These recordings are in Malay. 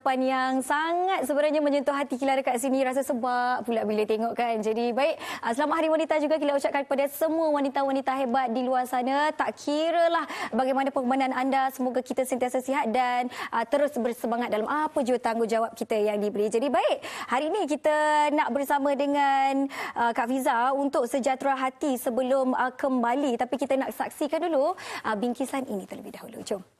Jawapan yang sangat sebenarnya menyentuh hati Kila dekat sini rasa sebab pula bila tengok kan. Jadi baik, ah, selamat Hari Wanita juga Kila ucapkan kepada semua wanita-wanita hebat di luar sana. Tak kira lah bagaimana perkembangan anda, semoga kita sentiasa sihat dan uh, terus bersemangat dalam apa jua tanggungjawab kita yang diberi. Jadi baik, hari ini kita nak bersama dengan uh, Kak Fiza untuk sejahtera hati sebelum uh, kembali. Tapi kita nak saksikan dulu uh, bingkisan ini terlebih dahulu. Jom.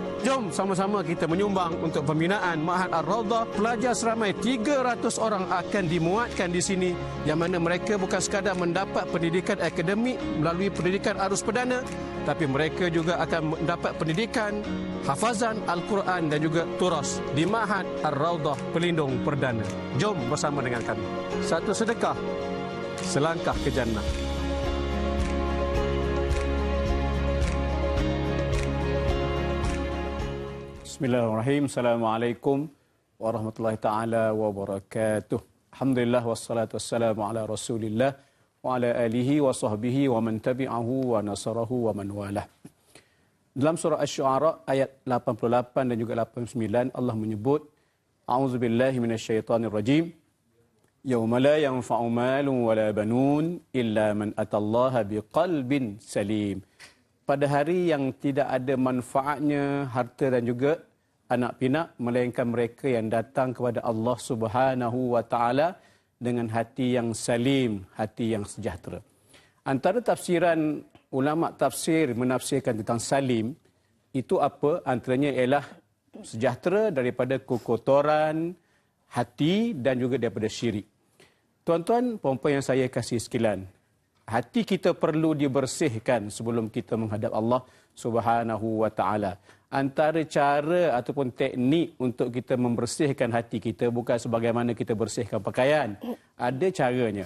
Jom sama-sama kita menyumbang untuk pembinaan Mahat Ar-Rawdah. Pelajar seramai 300 orang akan dimuatkan di sini yang mana mereka bukan sekadar mendapat pendidikan akademik melalui pendidikan arus perdana tapi mereka juga akan mendapat pendidikan hafazan Al-Quran dan juga turas di Mahat Ar-Rawdah Pelindung Perdana. Jom bersama dengan kami. Satu sedekah, selangkah ke jannah. Bismillahirrahmanirrahim. Assalamualaikum warahmatullahi taala wabarakatuh. Alhamdulillah wassalatu wassalamu ala Rasulillah wa ala alihi wa sahbihi wa man tabi'ahu wa nasarahu wa man walah. Dalam surah Asy-Syu'ara ayat 88 dan juga 89 Allah menyebut A'udzubillahi minasyaitonir rajim. Yauma la yanfa'u malun wala banun illa man atallaha biqalbin salim. Pada hari yang tidak ada manfaatnya harta dan juga anak pinak melainkan mereka yang datang kepada Allah Subhanahu wa taala dengan hati yang salim, hati yang sejahtera. Antara tafsiran ulama tafsir menafsirkan tentang salim itu apa? Antaranya ialah sejahtera daripada kekotoran hati dan juga daripada syirik. Tuan-tuan, puan-puan yang saya kasih sekalian, hati kita perlu dibersihkan sebelum kita menghadap Allah Subhanahu wa taala antara cara ataupun teknik untuk kita membersihkan hati kita bukan sebagaimana kita bersihkan pakaian. Ada caranya.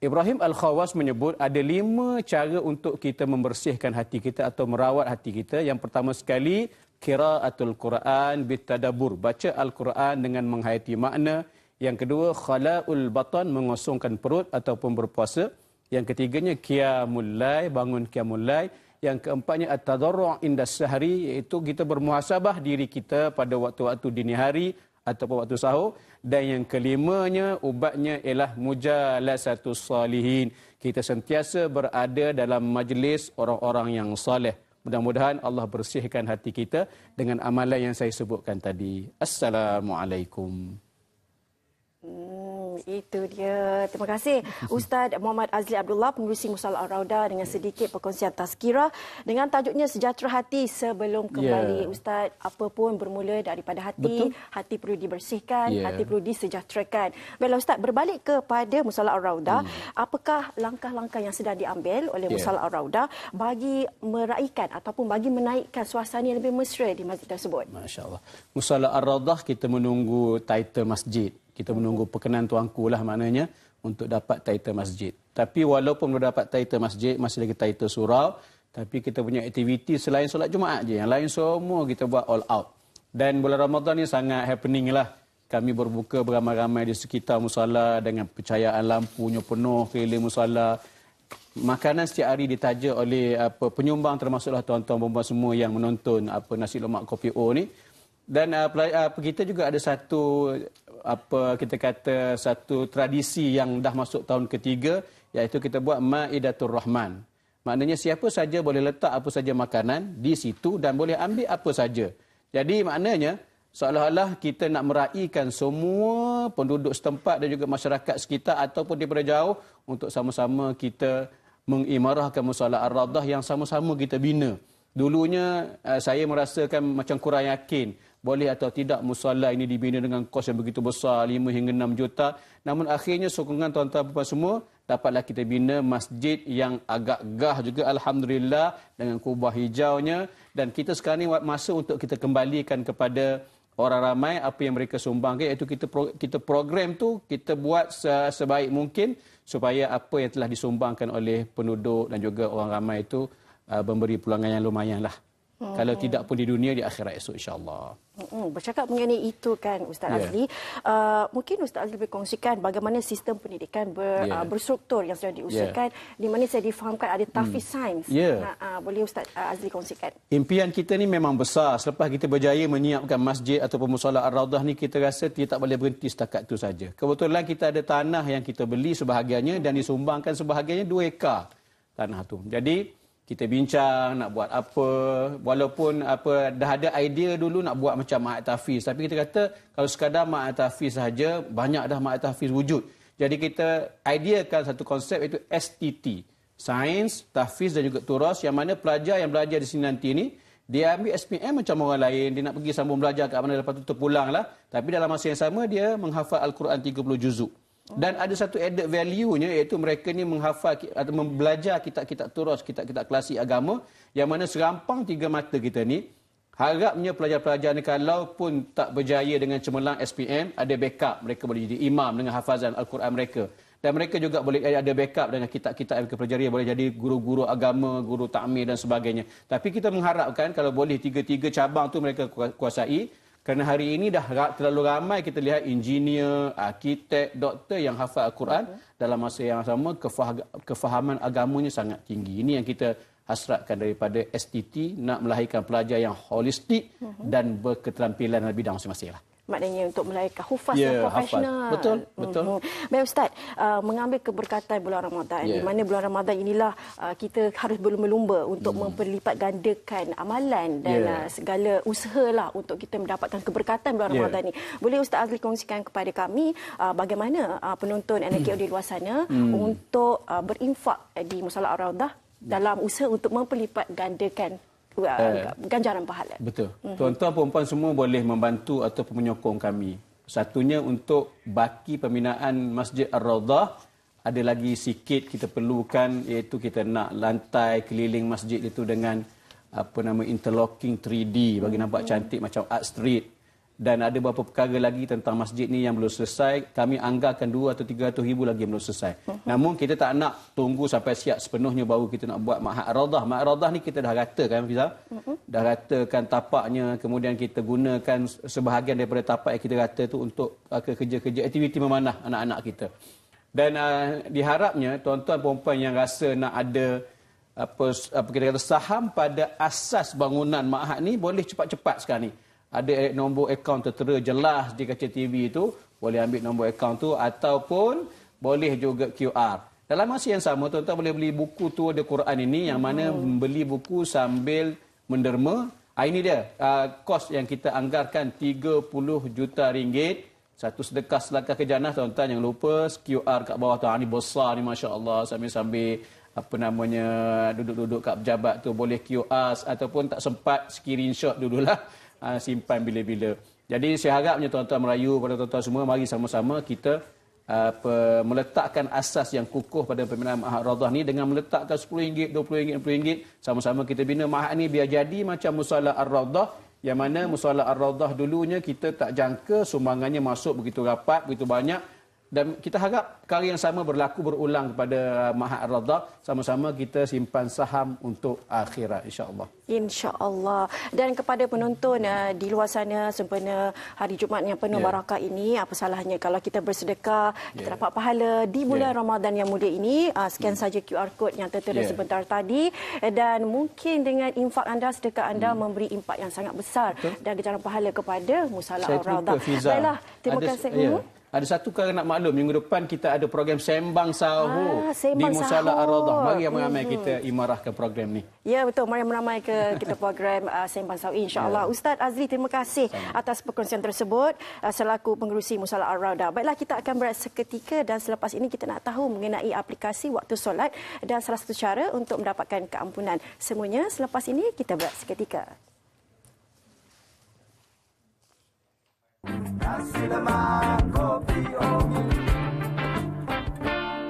Ibrahim Al-Khawas menyebut ada lima cara untuk kita membersihkan hati kita atau merawat hati kita. Yang pertama sekali, kiraatul Quran bitadabur. Baca Al-Quran dengan menghayati makna. Yang kedua, khala'ul batan, mengosongkan perut ataupun berpuasa. Yang ketiganya, qiyamul lay, bangun qiyamul lay. Yang keempatnya at-tadarru' inda sahri iaitu kita bermuhasabah diri kita pada waktu-waktu dini hari ataupun waktu sahur dan yang kelimanya ubatnya ialah mujalasatus salihin. Kita sentiasa berada dalam majlis orang-orang yang soleh. Mudah-mudahan Allah bersihkan hati kita dengan amalan yang saya sebutkan tadi. Assalamualaikum. Hmm, itu dia. Terima kasih Ustaz Muhammad Azli Abdullah pengurusi Musal Ar-Rauda dengan sedikit perkongsian tazkirah dengan tajuknya sejahtera hati sebelum kembali. Yeah. Ustaz, apa pun bermula daripada hati, Betul. hati perlu dibersihkan, yeah. hati perlu disejahterakan. Baiklah Ustaz, berbalik kepada Musal Ar-Rauda, hmm. apakah langkah-langkah yang sedang diambil oleh yeah. Musal Ar-Rauda bagi meraihkan ataupun bagi menaikkan suasana yang lebih mesra di masjid tersebut? Masya-Allah. Musal Ar-Rauda kita menunggu title masjid kita menunggu perkenan tuanku lah maknanya untuk dapat title masjid. Tapi walaupun sudah dapat title masjid, masih lagi title surau, tapi kita punya aktiviti selain solat Jumaat je. Yang lain semua kita buat all out. Dan bulan Ramadan ni sangat happening lah. Kami berbuka beramai-ramai di sekitar musala dengan percayaan lampunya penuh keliling musala. Makanan setiap hari ditaja oleh apa penyumbang termasuklah tuan-tuan perempuan semua yang menonton apa nasi lemak kopi O ni. Dan uh, uh, kita juga ada satu apa kita kata satu tradisi yang dah masuk tahun ketiga iaitu kita buat Maidatul Rahman. Maknanya siapa saja boleh letak apa saja makanan di situ dan boleh ambil apa saja. Jadi maknanya seolah-olah kita nak meraihkan semua penduduk setempat dan juga masyarakat sekitar ataupun daripada jauh untuk sama-sama kita mengimarahkan musalah ar-radah yang sama-sama kita bina. Dulunya eh, saya merasakan macam kurang yakin boleh atau tidak musalla ini dibina dengan kos yang begitu besar 5 hingga 6 juta. Namun akhirnya sokongan tuan-tuan puan semua dapatlah kita bina masjid yang agak gah juga alhamdulillah dengan kubah hijaunya. Dan kita sekarang ini masa untuk kita kembalikan kepada orang ramai apa yang mereka sumbangkan iaitu kita pro, kita program tu kita buat sebaik mungkin supaya apa yang telah disumbangkan oleh penduduk dan juga orang ramai itu uh, memberi pulangan yang lumayan lah. Hmm. Kalau tidak pun di dunia, di akhirat esok insyaAllah. Hmm. Bercakap mengenai itu kan Ustaz yeah. Azli, uh, mungkin Ustaz Azli boleh kongsikan bagaimana sistem pendidikan ber, yeah. uh, berstruktur yang sudah diusahakan, yeah. di mana saya difahamkan ada tafiz hmm. sains. Yeah. Uh, uh, boleh Ustaz uh, Azli kongsikan? Impian kita ni memang besar. Selepas kita berjaya menyiapkan masjid ataupun musola Ar-Raudah ni, kita rasa kita tak boleh berhenti setakat itu saja. Kebetulan kita ada tanah yang kita beli sebahagiannya dan disumbangkan sebahagiannya dua ekar tanah tu. Jadi, kita bincang nak buat apa. Walaupun apa dah ada idea dulu nak buat macam Ma'at Tafiz tapi kita kata kalau sekadar Ma'at Tafiz saja banyak dah Ma'at Tafiz wujud. Jadi kita ideakan satu konsep iaitu STT Sains, Tafiz dan juga Turas yang mana pelajar yang belajar di sini nanti ni dia ambil SPM macam orang lain. Dia nak pergi sambung belajar kat mana lepas tu terpulang lah. Tapi dalam masa yang sama dia menghafal Al-Quran 30 juzuk dan ada satu added value-nya iaitu mereka ni menghafal atau belajar kitab-kitab turas, kitab-kitab klasik agama yang mana serampang tiga mata kita ni harapnya pelajar-pelajar ni kalau pun tak berjaya dengan cemerlang SPM ada backup mereka boleh jadi imam dengan hafazan Al-Quran mereka dan mereka juga boleh ada backup dengan kitab-kitab yang pelajari boleh jadi guru-guru agama, guru takmir dan sebagainya. Tapi kita mengharapkan kalau boleh tiga-tiga cabang tu mereka kuasai kerana hari ini dah terlalu ramai kita lihat engineer, arkitek, doktor yang hafal Al-Quran dalam masa yang sama kefahaman agamanya sangat tinggi. Ini yang kita hasratkan daripada STT nak melahirkan pelajar yang holistik uh-huh. dan berketerampilan dalam bidang masing-masing. Lah maknanya untuk melahirkan hufaz yeah, yang profesional. Hafaz. Betul, betul. Mm-hmm. Baik Ustaz, uh, mengambil keberkatan bulan Ramadan yeah. di mana bulan Ramadan inilah uh, kita harus berlumba-lumba untuk mm. memperlipat gandakan amalan dan yeah. uh, segala usahalah untuk kita mendapatkan keberkatan bulan yeah. Ramadan ini. Boleh Ustaz Azli kongsikan kepada kami uh, bagaimana uh, penonton NKO mm. di luar sana mm. untuk uh, berinfak di Musala Ar-Raudah mm. dalam usaha untuk memperlipat gandakan uh, ganjaran pahala. Betul. Mm-hmm. Tuan-tuan perempuan semua boleh membantu ataupun menyokong kami. Satunya untuk baki pembinaan Masjid Ar-Raudah ada lagi sikit kita perlukan iaitu kita nak lantai keliling masjid itu dengan apa nama interlocking 3D bagi nampak cantik macam art street dan ada beberapa perkara lagi tentang masjid ni yang belum selesai. Kami anggarkan 2 atau 300 ribu lagi belum selesai. Uh-huh. Namun kita tak nak tunggu sampai siap sepenuhnya baru kita nak buat Mahat Raudah. Mahat Raudah ni kita dah ratakan, Fiza. Uh-huh. Dah ratakan tapaknya. Kemudian kita gunakan sebahagian daripada tapak yang kita rata tu untuk uh, kerja-kerja aktiviti memanah anak-anak kita. Dan uh, diharapnya tuan-tuan perempuan yang rasa nak ada apa, apa kita kata saham pada asas bangunan Mahat ni boleh cepat-cepat sekarang ni ada nombor akaun tertera jelas di kaca TV itu, boleh ambil nombor akaun tu ataupun boleh juga QR. Dalam masa yang sama, tuan-tuan boleh beli buku tu ada Quran ini yang mana hmm. beli buku sambil menderma. Ha, ini dia, uh, kos yang kita anggarkan 30 juta ringgit. Satu sedekah selangkah ke jannah, tuan-tuan jangan lupa QR kat bawah tu. Ha, ini besar ni, Masya Allah. Sambil-sambil apa namanya duduk-duduk kat pejabat tu boleh QR ataupun tak sempat screenshot dululah uh, simpan bila-bila. Jadi saya harapnya tuan-tuan merayu pada tuan-tuan semua mari sama-sama kita uh, meletakkan asas yang kukuh pada pembinaan Mahat Radah ni dengan meletakkan RM10, RM20, RM20 sama-sama kita bina Mahat ni biar jadi macam Musala Ar-Radah yang mana Musala Ar-Radah dulunya kita tak jangka sumbangannya masuk begitu rapat, begitu banyak dan kita harap perkara yang sama berlaku berulang kepada Mahat Ar-Radha sama-sama kita simpan saham untuk akhirat insya-Allah. Insya-Allah. Dan kepada penonton uh, di luar sana sempena hari Jumaat yang penuh yeah. barakah ini apa salahnya kalau kita bersedekah kita yeah. dapat pahala di bulan yeah. Ramadan yang mulia ini uh, scan mm. saja QR code yang tertera yeah. sebentar tadi dan mungkin dengan infak anda sedekah anda mm. memberi impak yang sangat besar Betul. dan ganjaran pahala kepada Musala Ar-Radha. Baiklah, terima Ada, kasih. Yeah. Hmm? Ada satu kali nak maklum minggu depan kita ada program sembang sahur ah, sembang di Musala Ar-Radah. Mari ramai-ramai mm-hmm. kita imarahkan program ni. Ya betul, mari ramai ke kita program uh, sembang sahur insya-Allah. Ya. Ustaz Azli terima kasih Sama. atas perkongsian tersebut uh, selaku pengerusi Musala Ar-Radah. Baiklah kita akan berehat seketika dan selepas ini kita nak tahu mengenai aplikasi waktu solat dan salah satu cara untuk mendapatkan keampunan. Semuanya selepas ini kita berehat seketika. Nasi lemak kopi oh